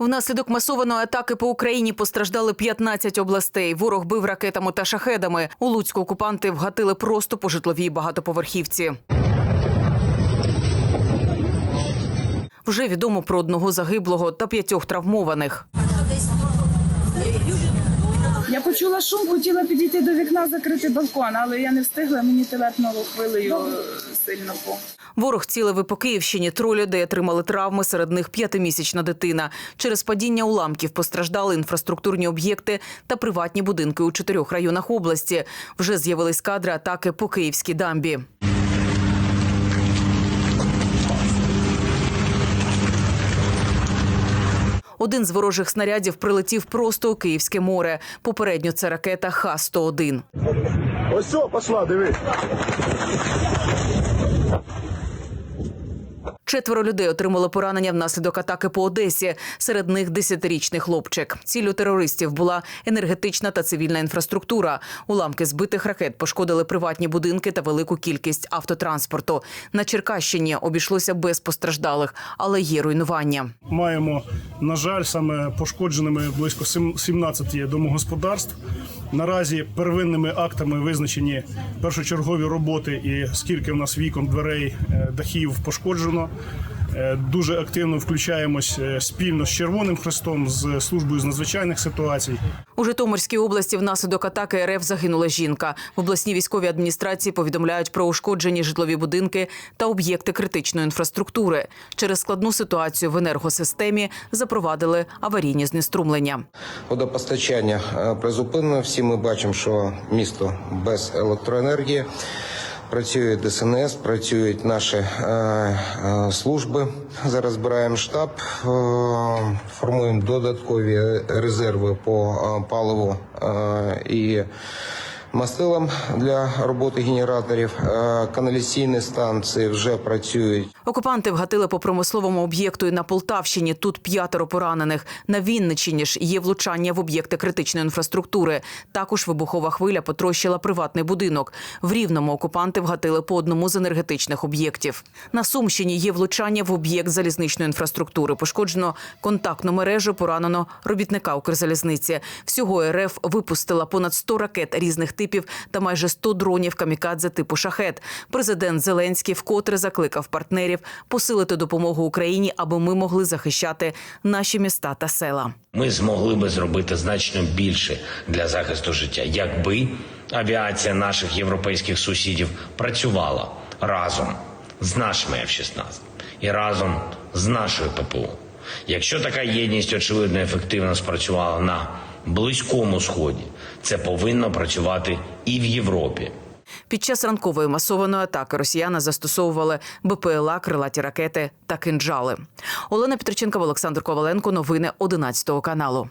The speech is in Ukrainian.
Внаслідок масованої атаки по Україні постраждали 15 областей. Ворог бив ракетами та шахедами. У Луцьку окупанти вгатили просто по житловій багатоповерхівці. Вже відомо про одного загиблого та п'ятьох травмованих. Я почула шум, хотіла підійти до вікна, закрити балкон, але я не встигла, мені телепнуло хвилею сильно по. Ворог цілив по Київщині. Троє людей отримали травми, серед них п'ятимісячна дитина. Через падіння уламків постраждали інфраструктурні об'єкти та приватні будинки у чотирьох районах області. Вже з'явились кадри атаки по Київській дамбі. Один з ворожих снарядів прилетів просто у Київське море. Попередньо це ракета Х-101. Ось все, пішла, дивись. Четверо людей отримали поранення внаслідок атаки по Одесі. Серед них десятирічний хлопчик. Ціллю терористів була енергетична та цивільна інфраструктура. Уламки збитих ракет пошкодили приватні будинки та велику кількість автотранспорту. На Черкащині обійшлося без постраждалих, але є руйнування. Маємо, на жаль, саме пошкодженими близько сім- 17 домогосподарств. Наразі первинними актами визначені першочергові роботи і скільки в нас вікон, дверей, е, дахів пошкоджено. Е, Дуже активно включаємось е, спільно з Червоним Хрестом, з службою з надзвичайних ситуацій. У Житомирській області внаслідок атаки РФ загинула жінка. В обласній військовій адміністрації повідомляють про ушкоджені житлові будинки та об'єкти критичної інфраструктури. Через складну ситуацію в енергосистемі запровадили аварійні знеструмлення. Водопостачання е, призупинено. Всі ми бачимо, що місто без електроенергії. Працює ДСНС, працюють наші е, е, служби. Зараз збираємо штаб, е, формуємо додаткові резерви по е, паливу е, і мастилам для роботи генераторів. Е, каналізаційні станції вже працюють. Окупанти вгатили по промисловому об'єкту і на Полтавщині. Тут п'ятеро поранених. На Вінниччині ж є влучання в об'єкти критичної інфраструктури. Також вибухова хвиля потрощила приватний будинок. В Рівному окупанти вгатили по одному з енергетичних об'єктів. На Сумщині є влучання в об'єкт залізничної інфраструктури. Пошкоджено контактну мережу, поранено робітника Укрзалізниці. Всього РФ випустила понад 100 ракет різних типів та майже 100 дронів камікадзе типу шахет. Президент Зеленський вкотре закликав партнерів посилити допомогу Україні, аби ми могли захищати наші міста та села. Ми змогли би зробити значно більше для захисту життя, якби авіація наших європейських сусідів працювала разом з нашими F-16 і разом з нашою ППО. Якщо така єдність очевидно ефективно спрацювала на близькому сході, це повинно працювати і в Європі. Під час ранкової масованої атаки росіяни застосовували БПЛА, крилаті ракети та кинджали. Олена Петриченкова, Олександр Коваленко. Новини 11 каналу.